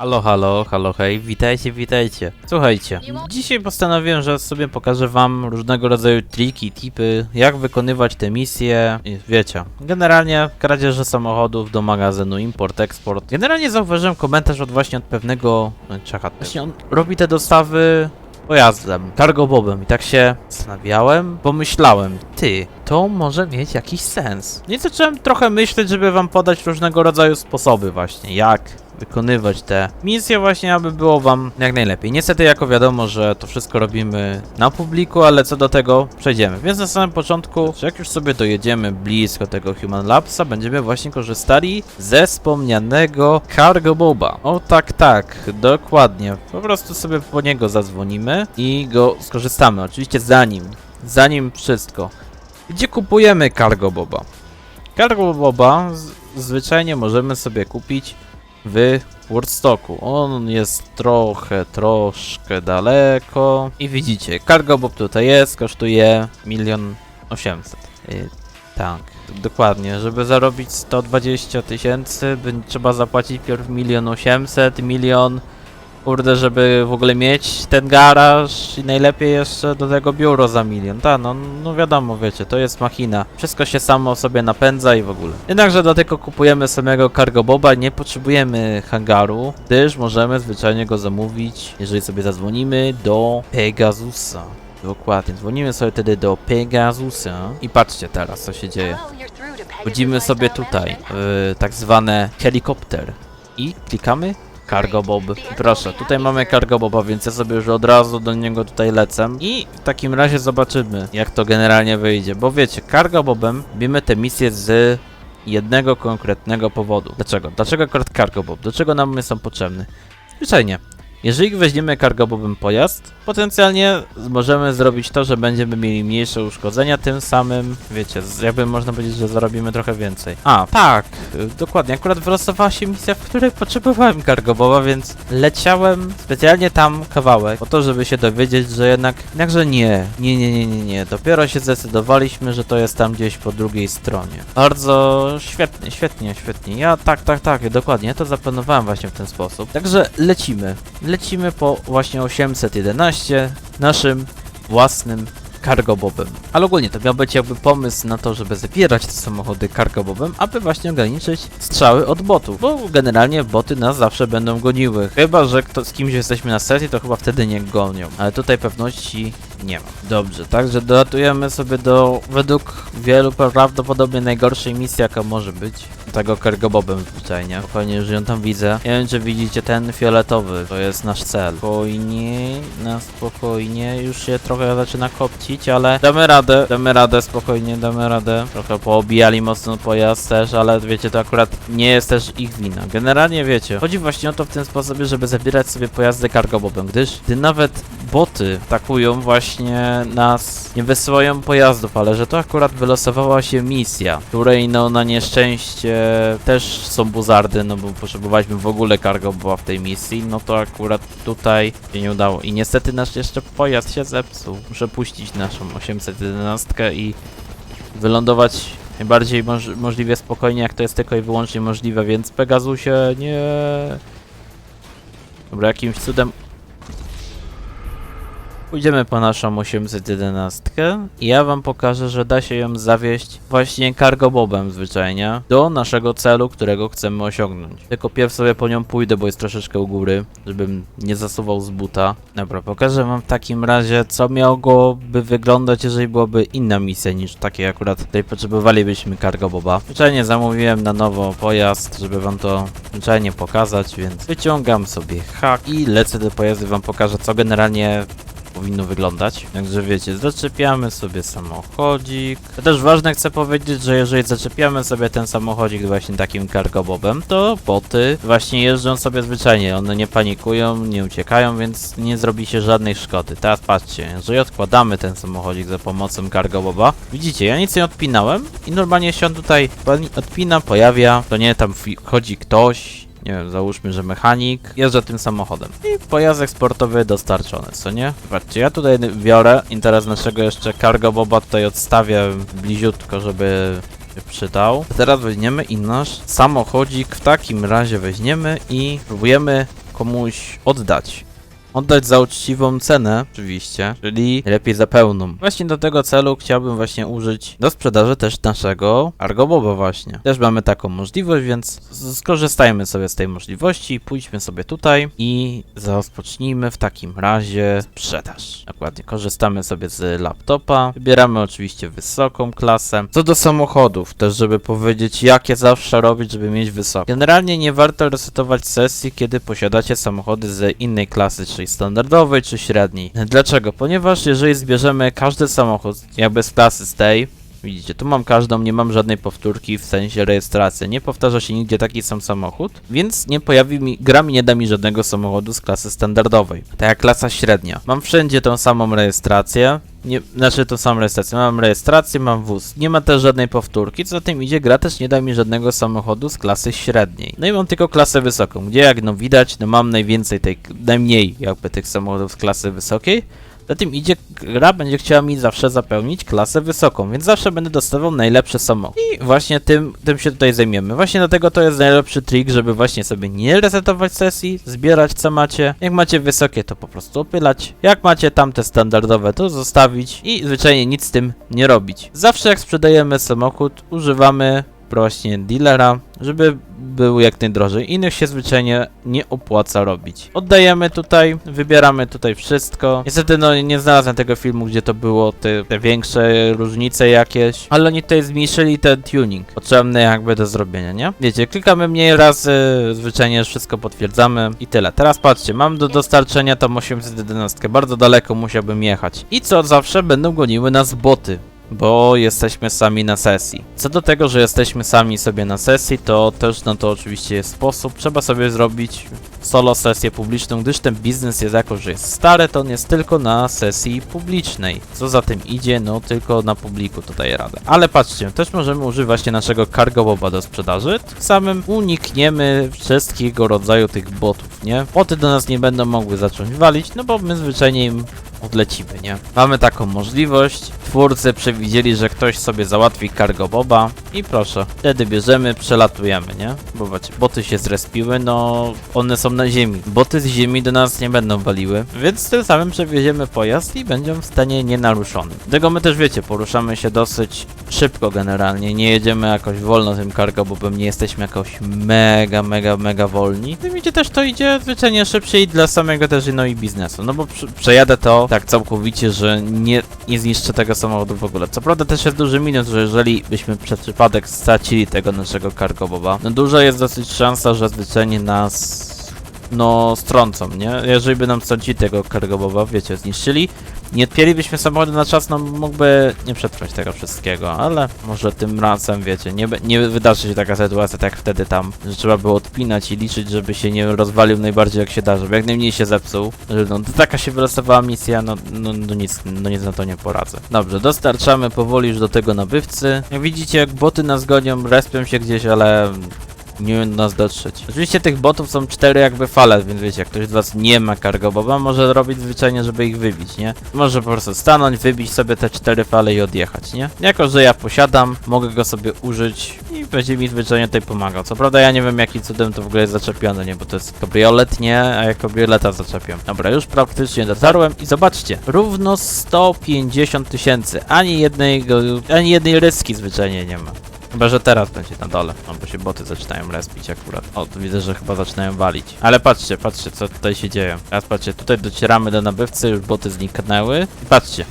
Halo, halo, halo, hej, witajcie, witajcie. Słuchajcie, dzisiaj postanowiłem, że sobie pokażę wam różnego rodzaju triki, tipy, jak wykonywać te misje, i wiecie. Generalnie kradzieże samochodów do magazynu, import, eksport. Generalnie zauważyłem komentarz od właśnie od pewnego... no, Czeka, właśnie on robi te dostawy pojazdem, cargo bobem i tak się zastanawiałem, pomyślałem, ty, to może mieć jakiś sens. I zacząłem trochę myśleć, żeby wam podać różnego rodzaju sposoby właśnie, jak wykonywać te misje właśnie, aby było wam jak najlepiej. Niestety, jako wiadomo, że to wszystko robimy na publiku, ale co do tego przejdziemy. Więc na samym początku, jak już sobie dojedziemy blisko tego Human Labsa, będziemy właśnie korzystali ze wspomnianego Cargo Boba. O tak, tak, dokładnie. Po prostu sobie po niego zadzwonimy i go skorzystamy. Oczywiście zanim, zanim wszystko. Gdzie kupujemy Cargo Boba? Cargo Boba zwyczajnie możemy sobie kupić w Woodstocku. On jest trochę, troszkę daleko. I widzicie, Cargo Bob tutaj jest, kosztuje milion osiemset. Y, tak, dokładnie. Żeby zarobić 120 tysięcy, trzeba zapłacić pierw milion osiemset, milion Kurde, żeby w ogóle mieć ten garaż i najlepiej jeszcze do tego biuro za milion. Ta, no, no wiadomo, wiecie, to jest machina. Wszystko się samo sobie napędza i w ogóle. Jednakże dlatego kupujemy samego Cargo Boba, nie potrzebujemy hangaru, gdyż możemy zwyczajnie go zamówić, jeżeli sobie zadzwonimy do Pegasusa. Dokładnie, dzwonimy sobie wtedy do Pegasusa i patrzcie teraz, co się dzieje. Wchodzimy sobie tutaj, w tak zwane helikopter i klikamy Cargo Bob. Proszę, tutaj mamy Cargo Boba, więc ja sobie już od razu do niego tutaj lecę. I w takim razie zobaczymy, jak to generalnie wyjdzie. Bo wiecie, Cargo Bobem bierzemy te misje z jednego konkretnego powodu. Dlaczego? Dlaczego akurat Cargo Bob? Do czego nam są potrzebny? Zwyczajnie. Jeżeli weźmiemy cargobowym pojazd, potencjalnie możemy zrobić to, że będziemy mieli mniejsze uszkodzenia, tym samym, wiecie, jakby można powiedzieć, że zarobimy trochę więcej. A, tak, y, dokładnie, akurat wylosowała się misja, w której potrzebowałem cargobowa, więc leciałem specjalnie tam kawałek, po to, żeby się dowiedzieć, że jednak, jednakże nie, nie, nie, nie, nie, nie, dopiero się zdecydowaliśmy, że to jest tam gdzieś po drugiej stronie. Bardzo świetnie, świetnie, świetnie, ja tak, tak, tak, dokładnie, to zaplanowałem właśnie w ten sposób. Także lecimy, lecimy po właśnie 811 naszym własnym cargobobem. Ale ogólnie to miał być jakby pomysł na to, żeby zabierać te samochody cargobobem, aby właśnie ograniczyć strzały od botów, bo generalnie boty nas zawsze będą goniły. Chyba, że kto, z kimś jesteśmy na sesji, to chyba wtedy nie gonią. Ale tutaj pewności nie ma. Dobrze, także dolatujemy sobie do, według wielu prawdopodobnie najgorszej misji, jaka może być. Tego cargobobem zwyczajnie. Spokojnie, już ją tam widzę. Nie wiem, czy widzicie ten fioletowy. To jest nasz cel. Spokojnie, na spokojnie. Już się trochę zaczyna kopcić, ale damy radę. Damy radę, spokojnie, damy radę. Trochę poobijali mocno pojazd też, ale wiecie, to akurat nie jest też ich wina. Generalnie wiecie, chodzi właśnie o to w ten sposób, żeby zabierać sobie pojazdy cargobobem, gdyż gdy nawet boty atakują właśnie nas, nie wysyłają pojazdów, ale że to akurat wylosowała się misja, której no na nieszczęście też są buzardy, no bo potrzebowaliśmy w ogóle cargo była w tej misji, no to akurat tutaj się nie udało. I niestety nasz jeszcze pojazd się zepsuł. Muszę puścić naszą 811 i wylądować najbardziej moż możliwie spokojnie, jak to jest tylko i wyłącznie możliwe, więc Pegasusie, nie... Dobra, jakimś cudem Pójdziemy po naszą 811 i ja wam pokażę, że da się ją zawieść właśnie cargo bobem zwyczajnie do naszego celu, którego chcemy osiągnąć. Tylko pierw sobie po nią pójdę, bo jest troszeczkę u góry, żebym nie zasuwał z buta. Dobra, pokażę wam w takim razie, co miałoby wyglądać, jeżeli byłaby inna misja niż takie akurat tutaj potrzebowalibyśmy cargo boba. Zwyczajnie zamówiłem na nowo pojazd, żeby wam to zwyczajnie pokazać, więc wyciągam sobie hak i lecę do pojazdu, wam pokażę, co generalnie powinno wyglądać. Także wiecie, zaczepiamy sobie samochodzik. To też ważne chcę powiedzieć, że jeżeli zaczepiamy sobie ten samochodzik właśnie takim cargobobem, to boty właśnie jeżdżą sobie zwyczajnie. One nie panikują, nie uciekają, więc nie zrobi się żadnej szkody. Teraz patrzcie, jeżeli odkładamy ten samochodzik za pomocą cargoboba, widzicie, ja nic nie odpinałem i normalnie się on tutaj odpina, pojawia, to nie tam wchodzi ktoś, nie wiem, załóżmy, że mechanik jeżdża tym samochodem. I pojazd sportowy dostarczony, co nie? Zobaczcie, ja tutaj biorę i teraz naszego jeszcze cargo boba tutaj odstawię bliziutko, żeby przydał. Teraz weźmiemy i nasz samochodzik w takim razie weźmiemy i próbujemy komuś oddać. Oddać za uczciwą cenę, oczywiście, czyli lepiej za pełną. Właśnie do tego celu chciałbym właśnie użyć do sprzedaży też naszego Argoboba właśnie. Też mamy taką możliwość, więc skorzystajmy sobie z tej możliwości, pójdźmy sobie tutaj i rozpocznijmy w takim razie sprzedaż. Dokładnie, korzystamy sobie z laptopa, wybieramy oczywiście wysoką klasę. Co do samochodów, też żeby powiedzieć jakie zawsze robić, żeby mieć wysokie. Generalnie nie warto resetować sesji, kiedy posiadacie samochody z innej klasy, czyli standardowej czy średniej. Dlaczego? Ponieważ jeżeli zbierzemy każdy samochód jakby z klasy z tej, Widzicie, tu mam każdą, nie mam żadnej powtórki w sensie rejestracji. Nie powtarza się nigdzie taki sam samochód, więc nie pojawi mi, gra mi nie da mi żadnego samochodu z klasy standardowej. Tak jak klasa średnia. Mam wszędzie tą samą rejestrację. Nie, znaczy tą samą rejestrację. Mam rejestrację, mam wóz. Nie ma też żadnej powtórki, co za tym idzie, gra też nie da mi żadnego samochodu z klasy średniej. No i mam tylko klasę wysoką, gdzie jak no widać, no mam najwięcej tej, najmniej jakby tych samochodów z klasy wysokiej. Za tym idzie, gra będzie chciała mi zawsze zapełnić klasę wysoką, więc zawsze będę dostawał najlepszy samochód. I właśnie tym, tym się tutaj zajmiemy. Właśnie dlatego to jest najlepszy trik, żeby właśnie sobie nie resetować sesji, zbierać co macie. Jak macie wysokie, to po prostu opylać. Jak macie tamte standardowe, to zostawić i zwyczajnie nic z tym nie robić. Zawsze jak sprzedajemy samochód, używamy właśnie dealera, żeby był jak najdrożej. Innych się zwyczajnie nie opłaca robić. Oddajemy tutaj, wybieramy tutaj wszystko. Niestety no nie znalazłem tego filmu, gdzie to było te, te większe różnice jakieś, ale oni tutaj zmniejszyli ten tuning potrzebny jakby do zrobienia, nie? Wiecie, klikamy mniej razy, zwyczajnie wszystko potwierdzamy i tyle. Teraz patrzcie, mam do dostarczenia tam 811, bardzo daleko musiałbym jechać. I co zawsze będą goniły nas boty bo jesteśmy sami na sesji. Co do tego, że jesteśmy sami sobie na sesji, to też no to oczywiście jest sposób. Trzeba sobie zrobić solo sesję publiczną, gdyż ten biznes jest jako, że jest stary, to on jest tylko na sesji publicznej. Co za tym idzie, no tylko na publiku to daje radę. Ale patrzcie, też możemy używać naszego cargo boba do sprzedaży, tym samym unikniemy wszystkiego rodzaju tych botów, nie? Boty do nas nie będą mogły zacząć walić, no bo my zwyczajnie im odlecimy, nie? Mamy taką możliwość. Twórcy przewidzieli, że ktoś sobie załatwi cargo boba i proszę, wtedy bierzemy, przelatujemy, nie? Bo wiecie, boty się zrespiły, no one są na ziemi. Boty z ziemi do nas nie będą waliły, więc tym samym przewieziemy pojazd i będziemy w stanie nienaruszony. Dlatego my też wiecie, poruszamy się dosyć szybko generalnie, nie jedziemy jakoś wolno tym cargo bobem, nie jesteśmy jakoś mega, mega, mega wolni. Tym idzie też to idzie zwyczajnie szybciej dla samego też no i biznesu, no bo przejadę to tak całkowicie, że nie, nie zniszczę tego samochodu w ogóle. Co prawda też jest duży minus, że jeżeli byśmy przez przypadek stracili tego naszego cargo boba, no duża jest dosyć szansa, że zwyczajnie nas no strącą, nie? Jeżeli by nam strącili tego cargo boba, wiecie, zniszczyli, nie odpięlibyśmy samochodu na czas, no mógłby nie przetrwać tego wszystkiego, ale może tym razem, wiecie, nie, nie wydarzy się taka sytuacja, tak jak wtedy tam, że trzeba było odpinać i liczyć, żeby się nie rozwalił najbardziej jak się da, żeby jak najmniej się zepsuł, no taka się wylosowała misja, no, no, no nic, no nic na to nie poradzę. Dobrze, dostarczamy powoli już do tego nabywcy. Jak widzicie, jak boty nas gonią, respią się gdzieś, ale nie umiem do nas dotrzeć. Oczywiście tych botów są cztery jakby fale, więc wiecie, jak ktoś z was nie ma cargo boba, może robić zwyczajnie, żeby ich wybić, nie? Może po prostu stanąć, wybić sobie te cztery fale i odjechać, nie? Jako, że ja posiadam, mogę go sobie użyć i będzie mi zwyczajnie tutaj pomagał. Co prawda ja nie wiem jaki cudem to w ogóle jest zaczepione, nie? Bo to jest kabriolet, nie? A ja kabrioleta zaczepiam. Dobra, już praktycznie dotarłem i zobaczcie, równo 150 tysięcy, ani jednego, ani jednej ryski zwyczajnie nie ma. Chyba, że teraz będzie na dole, no bo się boty zaczynają respić akurat. O, tu widzę, że chyba zaczynają walić. Ale patrzcie, patrzcie, co tutaj się dzieje. Teraz patrzcie, tutaj docieramy do nabywcy, już boty zniknęły. I patrzcie,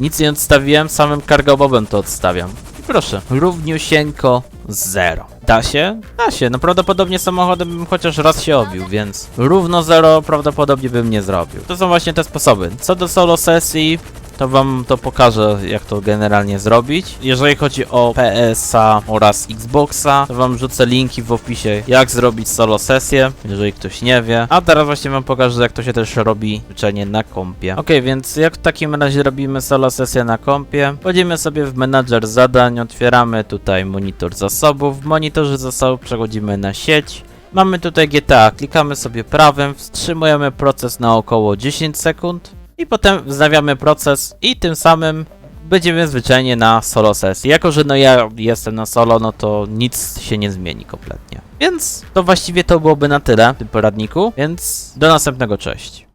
nic nie odstawiłem, samym cargobobem to odstawiam. I proszę, równiusieńko zero. Da się? Da się. No prawdopodobnie samochodem bym chociaż raz się obił, więc równo zero prawdopodobnie bym nie zrobił. To są właśnie te sposoby. Co do solo sesji, to wam to pokażę, jak to generalnie zrobić. Jeżeli chodzi o PS-a oraz Xboxa, to wam rzucę linki w opisie, jak zrobić solo sesję, jeżeli ktoś nie wie. A teraz właśnie wam pokażę, jak to się też robi zwyczajnie na kompie. Ok, więc jak w takim razie robimy solo sesję na kompie? Wchodzimy sobie w menadżer zadań, otwieramy tutaj monitor zasobów. W monitorze zasobów przechodzimy na sieć. Mamy tutaj GTA, klikamy sobie prawym, wstrzymujemy proces na około 10 sekund i potem wznawiamy proces i tym samym będziemy zwyczajnie na solo sesji. Jako, że no ja jestem na solo, no to nic się nie zmieni kompletnie. Więc to właściwie to byłoby na tyle w tym poradniku, więc do następnego, cześć.